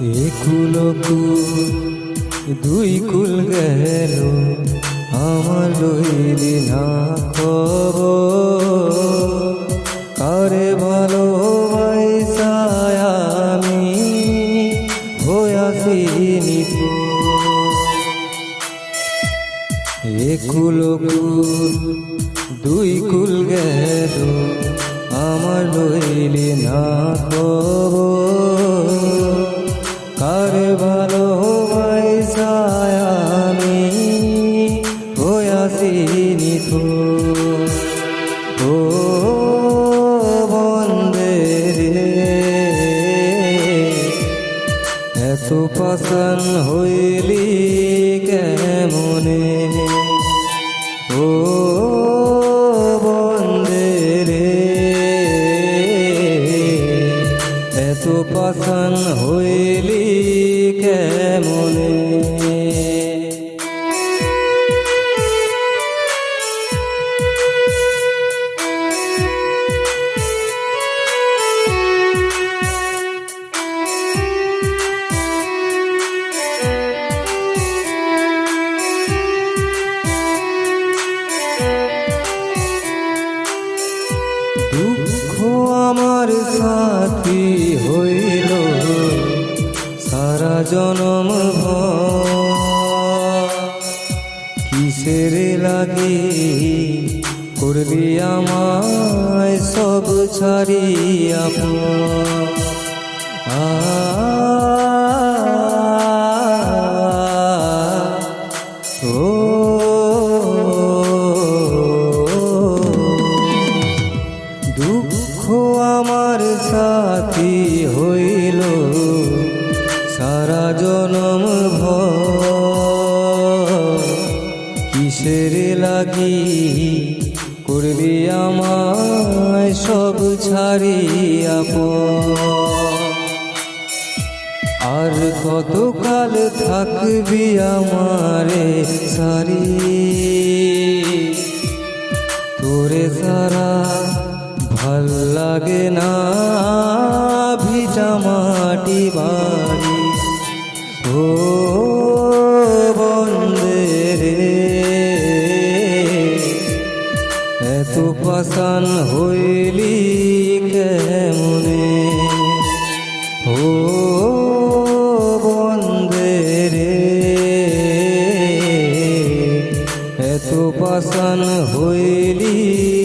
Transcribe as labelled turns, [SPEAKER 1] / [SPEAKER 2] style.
[SPEAKER 1] কুলকুল দুই কুল গেল। আমার লইলি না খবর, কারে ভালো আমি? হইয়াছিনি তো এ কুলকুল দুই কুল গেল। আমার লইলি না খবর। পাসন হইলি কেমনে? ও বন্দে রে। এত পছন্দ হইলি কেমনে? সাথী হইল সারা জনম। কিসের লাগি করবি আমায় সব ছাড়িয়া আ আমার সাথী হইল সারা জনম। কিসের লাগি করবি আমায় সব ছাড়িয়া পর। আর কতকাল থাকবি আমারে সারি তোরে সারা ভালো লাগে না মাটি বাড়ি। ও বন্দে রে। এত পাসান হইলি কেমনে? ও বন্দে রে। এত পাসান হইলি